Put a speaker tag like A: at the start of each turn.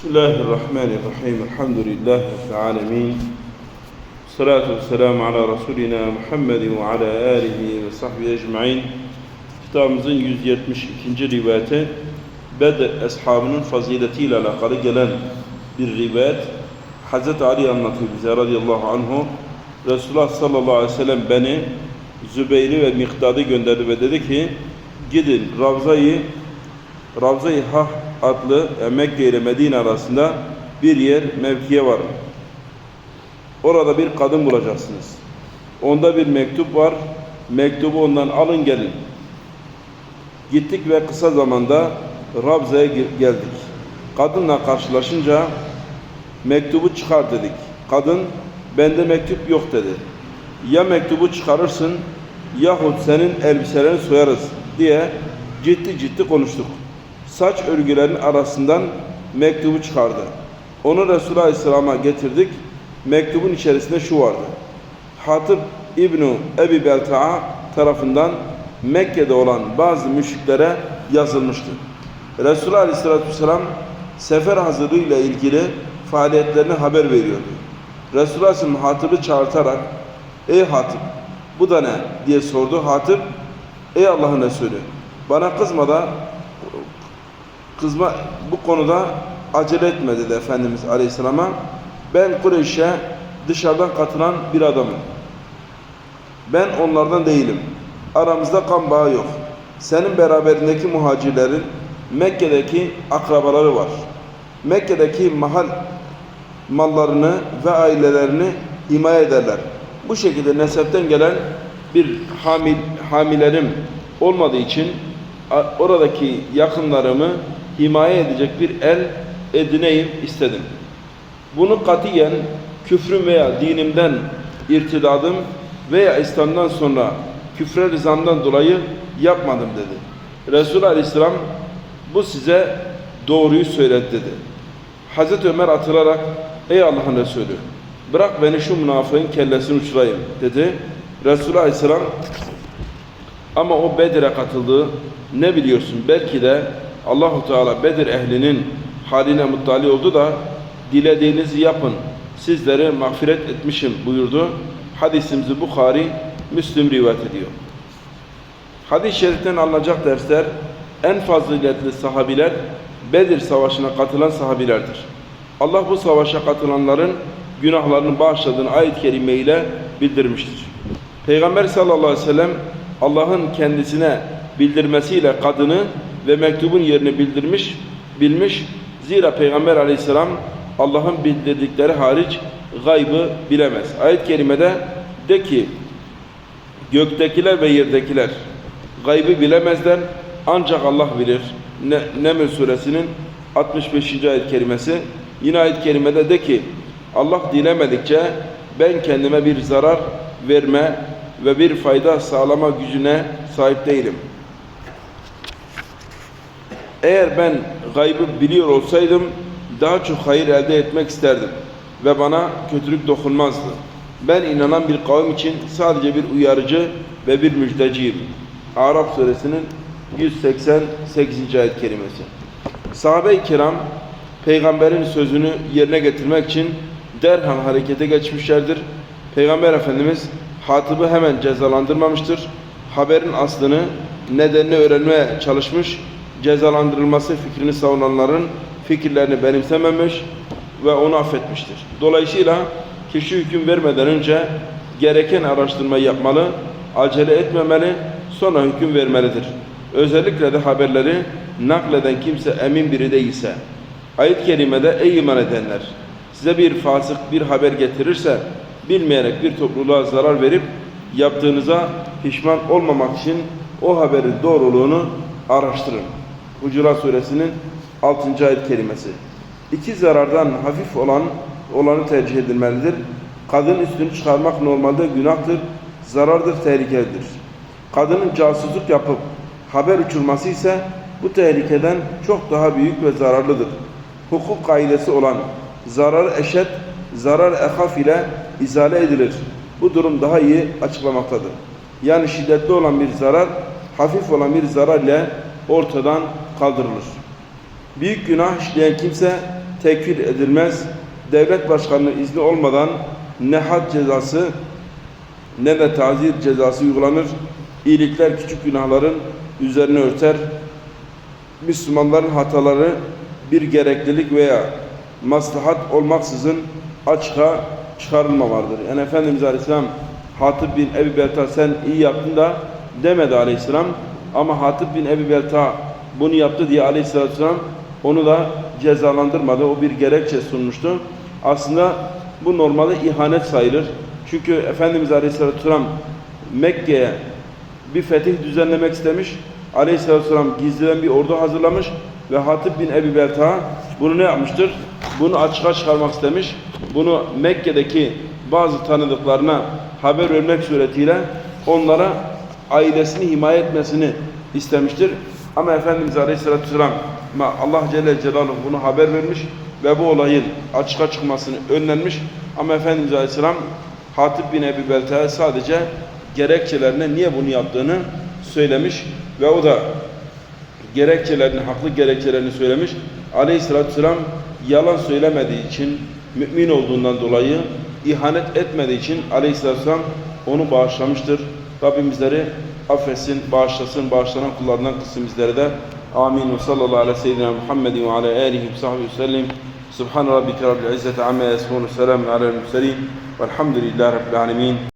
A: Bismillahirrahmanirrahim. Elhamdülillahi Rabbil alemin. Salatu vesselamu ala Resulina Muhammedin ve ala alihi ve sahbihi ecmain. Kitabımızın 172. rivayeti Bed eshabının faziletiyle alakalı gelen bir rivayet. Hz. Ali anlatıyor bize radıyallahu anhu. Resulullah sallallahu aleyhi ve sellem beni Zübeyir'i ve Miktad'ı gönderdi ve dedi ki gidin Ravza'yı Ravza-i Hah adlı e, Mekke ile Medine arasında bir yer mevkiye varın. Orada bir kadın bulacaksınız. Onda bir mektup var. Mektubu ondan alın gelin. Gittik ve kısa zamanda Ravza'ya gir- geldik. Kadınla karşılaşınca mektubu çıkar dedik. Kadın bende mektup yok dedi. Ya mektubu çıkarırsın yahut senin elbiselerini soyarız diye ciddi ciddi konuştuk. Saç örgülerinin arasından mektubu çıkardı. Onu Resulullah Aleyhisselam'a getirdik. Mektubun içerisinde şu vardı. Hatip İbnu Ebi Belta'a tarafından Mekke'de olan bazı müşriklere yazılmıştı. Resulullah Aleyhisselatü Vesselam sefer hazırlığıyla ilgili faaliyetlerine haber veriyordu. Resulullah Aleyhisselam Hatip'i çağırtarak Ey Hatip bu da ne diye sordu. Hatip Ey Allah'ın Resulü bana kızma da kızma bu konuda acele etme dedi Efendimiz Aleyhisselam'a. Ben Kureyş'e dışarıdan katılan bir adamım. Ben onlardan değilim. Aramızda kan bağı yok. Senin beraberindeki muhacirlerin Mekke'deki akrabaları var. Mekke'deki mahal mallarını ve ailelerini himaye ederler. Bu şekilde nesepten gelen bir hamil, hamilerim olmadığı için oradaki yakınlarımı himaye edecek bir el edineyim istedim. Bunu katiyen küfrüm veya dinimden irtidadım veya İslam'dan sonra küfre rızamdan dolayı yapmadım dedi. Resulullah Aleyhisselam bu size doğruyu söyledi dedi. Hazreti Ömer atılarak ey Allah'ın Resulü bırak beni şu münafığın kellesini uçurayım dedi. Resulullah Aleyhisselam ama o Bedir'e katıldı. Ne biliyorsun? Belki de Allahu Teala Bedir ehlinin haline muttali oldu da dilediğinizi yapın. Sizlere mağfiret etmişim buyurdu. Hadisimizi Bukhari, Müslim rivayet ediyor. Hadis-i şeriften alınacak dersler en faziletli sahabiler Bedir Savaşı'na katılan sahabilerdir. Allah bu savaşa katılanların günahlarını bağışladığını ayet-i kerime ile bildirmiştir. Peygamber sallallahu aleyhi ve sellem Allah'ın kendisine bildirmesiyle kadını ve mektubun yerini bildirmiş, bilmiş. Zira Peygamber aleyhisselam Allah'ın bildirdikleri hariç gaybı bilemez. Ayet-i kerimede de ki göktekiler ve yerdekiler gaybı bilemezler ancak Allah bilir. Ne, Neml suresinin 65. ayet kerimesi yine ayet kerimede de ki Allah dilemedikçe ben kendime bir zarar verme ve bir fayda sağlama gücüne sahip değilim. Eğer ben gaybı biliyor olsaydım daha çok hayır elde etmek isterdim ve bana kötülük dokunmazdı. Ben inanan bir kavim için sadece bir uyarıcı ve bir müjdeciyim. Arap suresinin 188. ayet kerimesi. Sahabe-i kiram peygamberin sözünü yerine getirmek için derhal harekete geçmişlerdir. Peygamber Efendimiz Hatip'i hemen cezalandırmamıştır. Haberin aslını, nedenini öğrenmeye çalışmış, cezalandırılması fikrini savunanların fikirlerini benimsememiş ve onu affetmiştir. Dolayısıyla kişi hüküm vermeden önce gereken araştırmayı yapmalı, acele etmemeli, sonra hüküm vermelidir. Özellikle de haberleri nakleden kimse emin biri değilse. Ayet-i kerimede ey iman edenler size bir fasık bir haber getirirse bilmeyerek bir topluluğa zarar verip yaptığınıza pişman olmamak için o haberin doğruluğunu araştırın. Hucurat suresinin 6. ayet kelimesi. İki zarardan hafif olan olanı tercih edilmelidir. Kadın üstünü çıkarmak normalde günahtır, zarardır, tehlikelidir. Kadının casusluk yapıp haber uçurması ise bu tehlikeden çok daha büyük ve zararlıdır. Hukuk kaidesi olan zarar eşet, zarar ehaf ile izale edilir. Bu durum daha iyi açıklamaktadır. Yani şiddetli olan bir zarar, hafif olan bir zarar ile ortadan kaldırılır. Büyük günah işleyen kimse tekfir edilmez. Devlet başkanının izni olmadan ne had cezası ne de tazir cezası uygulanır. İyilikler küçük günahların üzerine örter. Müslümanların hataları bir gereklilik veya maslahat olmaksızın açığa çıkarılmamalıdır. Yani Efendimiz Aleyhisselam Hatip bin Ebi Belta sen iyi yaptın da demedi Aleyhisselam. Ama Hatip bin Ebi Belta bunu yaptı diye Aleyhisselatü Vesselam onu da cezalandırmadı. O bir gerekçe sunmuştu. Aslında bu normalde ihanet sayılır. Çünkü Efendimiz Aleyhisselatü Vesselam Mekke'ye bir fetih düzenlemek istemiş. Aleyhisselatü Vesselam gizliden bir ordu hazırlamış ve Hatip bin Ebi Belta bunu ne yapmıştır? Bunu açığa çıkarmak istemiş. Bunu Mekke'deki bazı tanıdıklarına haber vermek suretiyle onlara ailesini himaye etmesini istemiştir. Ama Efendimiz Aleyhisselatü Vesselam Allah Celle Celaluhu bunu haber vermiş ve bu olayın açığa çıkmasını önlenmiş. Ama Efendimiz Aleyhisselam Hatip bin Ebi Belta'ya sadece gerekçelerine niye bunu yaptığını söylemiş ve o da gerekçelerini, haklı gerekçelerini söylemiş. Aleyhissalatü vesselam yalan söylemediği için, mümin olduğundan dolayı, ihanet etmediği için aleyhissalatü vesselam onu bağışlamıştır. Rabbim bizleri affetsin, bağışlasın, bağışlanan kullarından kılsın bizleri de. Amin. Ve sallallahu aleyhi ve seyyidina Muhammedin ve ala alihi ve sahbihi ve sellem. Subhan rabbike rabbil izzeti amma yasifun. Selamun alel murselin. Velhamdülillahi rabbil alemin.